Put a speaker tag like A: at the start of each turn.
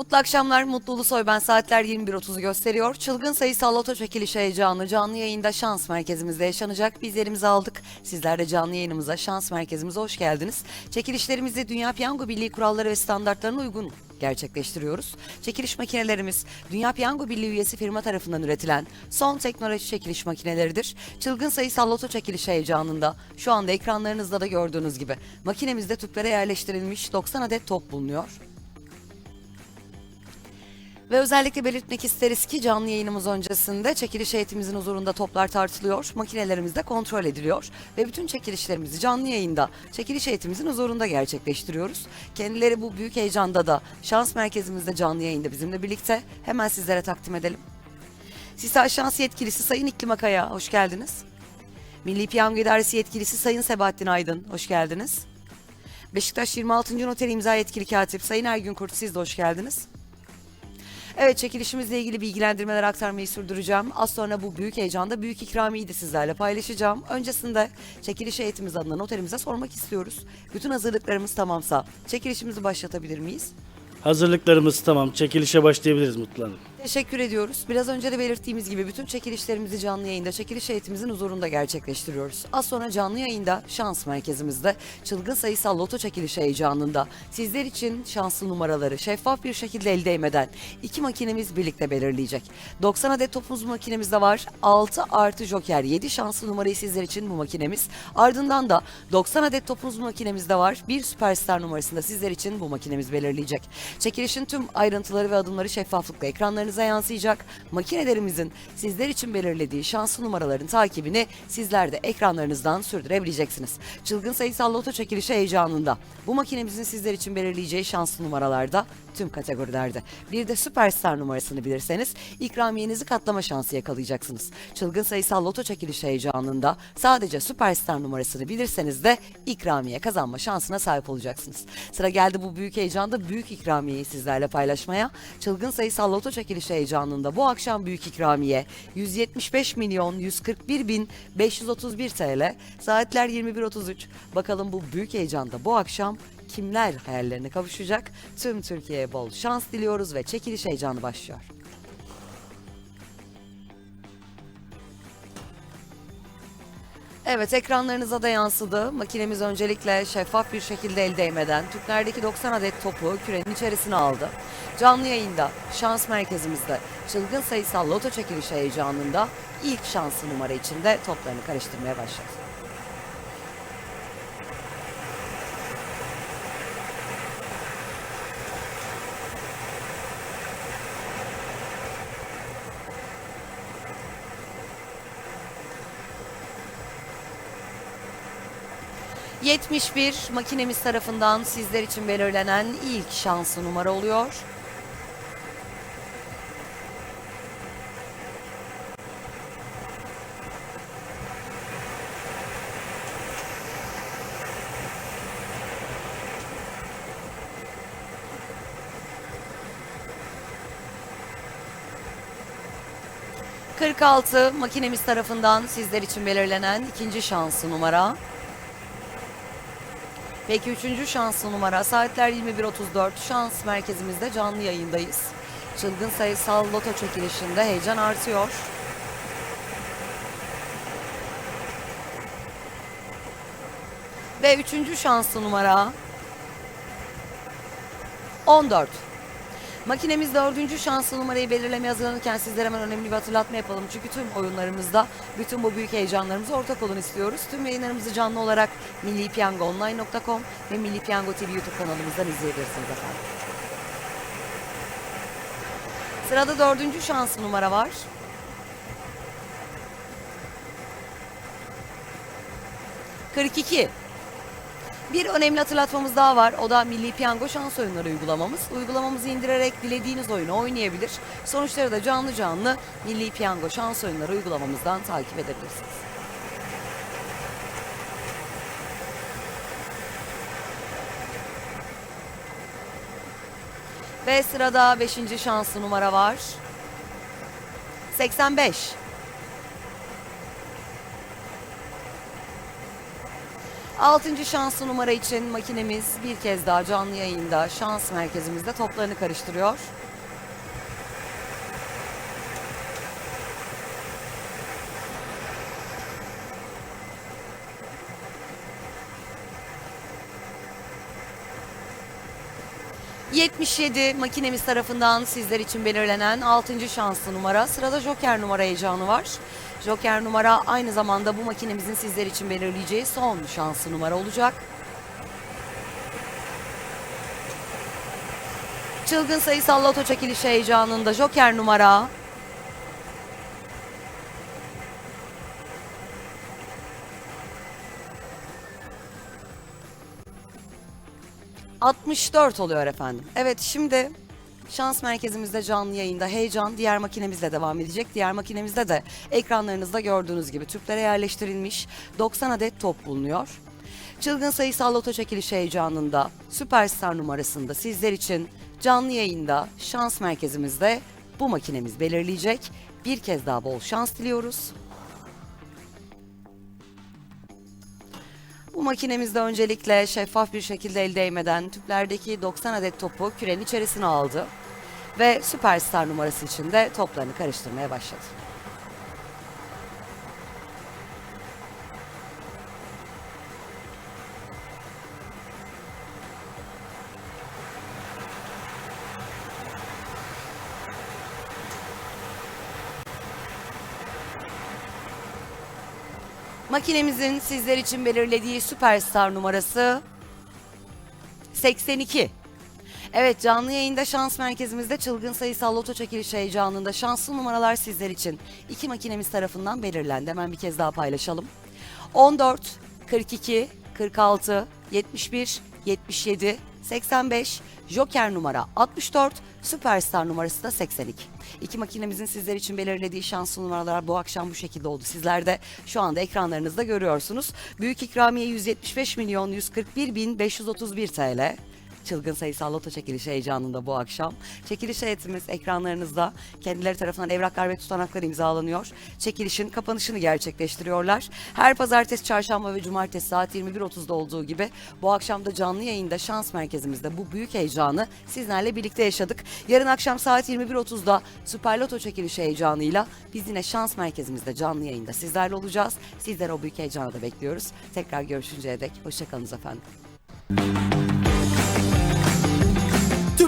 A: Mutlu akşamlar, Mutlu Ulusoy ben saatler 21.30'u gösteriyor. Çılgın sayısal loto çekiliş heyecanı canlı yayında şans merkezimizde yaşanacak. Biz yerimizi aldık. Sizler de canlı yayınımıza, şans merkezimize hoş geldiniz. Çekilişlerimizi Dünya Piyango Birliği kuralları ve standartlarına uygun gerçekleştiriyoruz. Çekiliş makinelerimiz Dünya Piyango Birliği üyesi firma tarafından üretilen son teknoloji çekiliş makineleridir. Çılgın sayısal loto çekiliş heyecanında şu anda ekranlarınızda da gördüğünüz gibi makinemizde tüplere yerleştirilmiş 90 adet top bulunuyor. Ve özellikle belirtmek isteriz ki canlı yayınımız öncesinde çekiliş heyetimizin huzurunda toplar tartılıyor, makinelerimiz de kontrol ediliyor ve bütün çekilişlerimizi canlı yayında çekiliş heyetimizin huzurunda gerçekleştiriyoruz. Kendileri bu büyük heyecanda da şans merkezimizde canlı yayında bizimle birlikte hemen sizlere takdim edelim. Sisal Şans Yetkilisi Sayın İklim Akaya hoş geldiniz. Milli Piyango İdaresi Yetkilisi Sayın Sebahattin Aydın hoş geldiniz. Beşiktaş 26. Noter İmza Yetkili Katip Sayın Ergün Kurt siz de hoş geldiniz. Evet çekilişimizle ilgili bilgilendirmeler aktarmayı sürdüreceğim. Az sonra bu büyük heyecanda büyük ikramiyeyi de sizlerle paylaşacağım. Öncesinde çekiliş heyetimiz adına noterimize sormak istiyoruz. Bütün hazırlıklarımız tamamsa çekilişimizi başlatabilir miyiz?
B: Hazırlıklarımız tamam. Çekilişe başlayabiliriz Mutlu Hanım.
A: Teşekkür ediyoruz. Biraz önce de belirttiğimiz gibi bütün çekilişlerimizi canlı yayında çekiliş heyetimizin huzurunda gerçekleştiriyoruz. Az sonra canlı yayında şans merkezimizde çılgın sayısal loto çekiliş heyecanında sizler için şanslı numaraları şeffaf bir şekilde el değmeden iki makinemiz birlikte belirleyecek. 90 adet topumuz makinemizde var. 6 artı joker 7 şanslı numarayı sizler için bu makinemiz. Ardından da 90 adet topumuz makinemizde var. Bir süperstar numarasını da sizler için bu makinemiz belirleyecek. Çekilişin tüm ayrıntıları ve adımları şeffaflıkla ekranlarınıza yansıyacak. Makinelerimizin sizler için belirlediği şanslı numaraların takibini sizler de ekranlarınızdan sürdürebileceksiniz. Çılgın sayısal loto çekilişi heyecanında. Bu makinemizin sizler için belirleyeceği şanslı numaralarda tüm kategorilerde. Bir de süperstar numarasını bilirseniz ikramiyenizi katlama şansı yakalayacaksınız. Çılgın sayısal loto çekilişi heyecanında sadece süperstar numarasını bilirseniz de ikramiye kazanma şansına sahip olacaksınız. Sıra geldi bu büyük heyecanda büyük ikramiyeyi sizlerle paylaşmaya. Çılgın sayısal loto çekilişi heyecanında bu akşam büyük ikramiye 175 milyon 141 bin 531 TL. Saatler 21.33. Bakalım bu büyük heyecanda bu akşam kimler hayallerine kavuşacak? Tüm Türkiye'ye bol şans diliyoruz ve çekiliş heyecanı başlıyor. Evet ekranlarınıza da yansıdı. Makinemiz öncelikle şeffaf bir şekilde el değmeden tüplerdeki 90 adet topu kürenin içerisine aldı. Canlı yayında şans merkezimizde çılgın sayısal loto çekilişi heyecanında ilk şanslı numara içinde toplarını karıştırmaya başladı. ...71 makinemiz tarafından sizler için belirlenen ilk şanslı numara oluyor. ...46 makinemiz tarafından sizler için belirlenen ikinci şanslı numara. Peki üçüncü şanslı numara saatler 21.34 şans merkezimizde canlı yayındayız. Çılgın sayısal loto çekilişinde heyecan artıyor. Ve üçüncü şanslı numara 14. Makinemiz dördüncü şanslı numarayı belirlemeye hazırlanırken sizlere hemen önemli bir hatırlatma yapalım. Çünkü tüm oyunlarımızda bütün bu büyük heyecanlarımıza ortak olun istiyoruz. Tüm yayınlarımızı canlı olarak millipiyangoonline.com ve Milli Piyango TV YouTube kanalımızdan izleyebilirsiniz efendim. Sırada dördüncü şanslı numara var. Kırk iki. Bir önemli hatırlatmamız daha var. O da Milli Piyango Şans Oyunları uygulamamız. Uygulamamızı indirerek dilediğiniz oyunu oynayabilir. Sonuçları da canlı canlı Milli Piyango Şans Oyunları uygulamamızdan takip edebilirsiniz. Ve sırada 5. şanslı numara var. 85. Altıncı şanslı numara için makinemiz bir kez daha canlı yayında şans merkezimizde toplarını karıştırıyor. ...77 makinemiz tarafından sizler için belirlenen 6. şanslı numara. Sırada Joker numara heyecanı var. Joker numara aynı zamanda bu makinemizin sizler için belirleyeceği son şanslı numara olacak. Çılgın sayısal loto çekilişi heyecanında Joker numara. ...64 oluyor efendim. Evet şimdi şans merkezimizde canlı yayında heyecan diğer makinemizle devam edecek. Diğer makinemizde de ekranlarınızda gördüğünüz gibi tüplere yerleştirilmiş 90 adet top bulunuyor. Çılgın sayısal loto çekilişi heyecanında Süperstar numarasında sizler için canlı yayında şans merkezimizde bu makinemiz belirleyecek. Bir kez daha bol şans diliyoruz. Bu makinemizde öncelikle şeffaf bir şekilde el değmeden tüplerdeki 90 adet topu kürenin içerisine aldı. Ve Süperstar numarası için de toplarını karıştırmaya başladı. Makinemizin sizler için belirlediği süperstar numarası 82. Evet canlı yayında şans merkezimizde çılgın sayısal loto çekilişi heyecanında şanslı numaralar sizler için iki makinemiz tarafından belirlendi. Hemen bir kez daha paylaşalım. 14, 42, 46, 71, 77, 85, Joker numara 64, Süperstar numarası da 82. İki makinemizin sizler için belirlediği şanslı numaralar bu akşam bu şekilde oldu. Sizler de şu anda ekranlarınızda görüyorsunuz. Büyük ikramiye 175 milyon 141 bin 531 TL. Çılgın sayısal loto çekilişi heyecanında bu akşam. Çekiliş heyetimiz ekranlarınızda kendileri tarafından evraklar ve tutanaklar imzalanıyor. Çekilişin kapanışını gerçekleştiriyorlar. Her pazartesi, çarşamba ve cumartesi saat 21.30'da olduğu gibi bu akşam da canlı yayında şans merkezimizde bu büyük heyecanı sizlerle birlikte yaşadık. Yarın akşam saat 21.30'da Süper Loto çekilişi heyecanıyla biz yine şans merkezimizde canlı yayında sizlerle olacağız. Sizleri o büyük heyecana da bekliyoruz. Tekrar görüşünceye dek hoşçakalınız efendim.